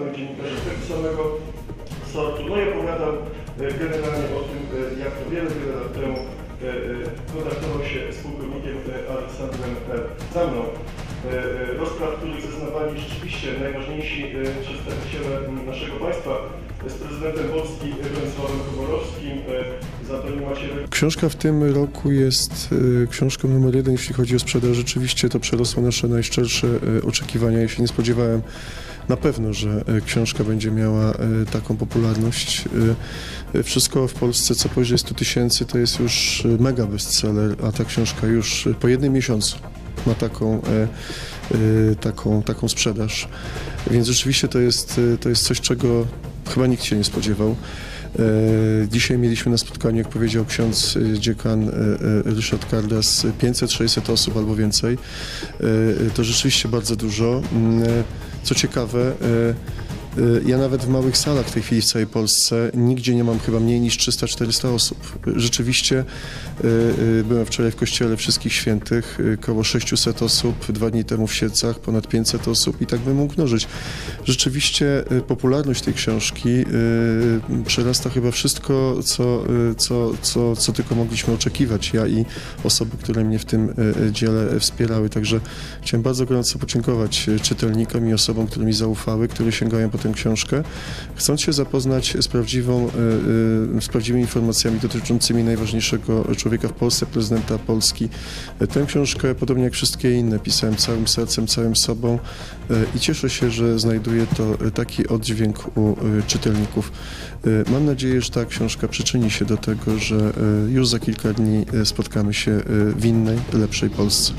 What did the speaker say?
dziennikarzy tego samego sortu. No i opowiadam e, generalnie o tym, e, jak to wiele, wiele lat temu e, kontaktował się z pułkownikiem Aleksandrem za mną. Rozpraw, których zeznawali rzeczywiście najważniejsi przedstawiciele naszego państwa z prezydentem Polski Władysławem Macierewicz. Książka w tym roku jest książką numer jeden, jeśli chodzi o sprzedaż. Rzeczywiście to przerosło nasze najszczersze oczekiwania. Ja się nie spodziewałem na pewno, że y, książka będzie miała y, taką popularność. Y, Wszystko w Polsce, co powyżej 100 tysięcy, to jest już mega bestseller, a ta książka już po jednym miesiącu ma taką, taką, taką sprzedaż. Więc rzeczywiście to jest, to jest coś, czego chyba nikt się nie spodziewał. E, Dzisiaj mieliśmy na spotkaniu, jak powiedział ksiądz e, dziekan e, e, Ryszard Kardas, 500-600 osób albo więcej. E, e, To rzeczywiście bardzo dużo. Co ciekawe, e, ja nawet w małych salach w tej chwili w całej Polsce nigdzie nie mam chyba mniej niż 300-400 osób. Rzeczywiście e, e, byłem wczoraj w kościele Wszystkich Świętych, e, koło 600 osób, dwa dni temu w Siedcach ponad 500 osób i tak bym mógł mnożyć. Rzeczywiście popularność tej książki przerasta chyba wszystko, co, co, co, co tylko mogliśmy oczekiwać. Ja i osoby, które mnie w tym dziele wspierały. Także chciałem bardzo gorąco podziękować czytelnikom i osobom, które mi zaufały, które sięgają po tę książkę, chcąc się zapoznać z, prawdziwą, e, e, z prawdziwymi informacjami dotyczącymi najważniejszego człowieka w Polsce, prezydenta Polski. Tę książkę, podobnie jak wszystkie inne, pisałem całym sercem, całym sobą e, i cieszę się, że znajduje to taki oddźwięk u czytelników. Mam nadzieję, że ta książka przyczyni się do tego, że już za kilka dni spotkamy się w innej, lepszej Polsce.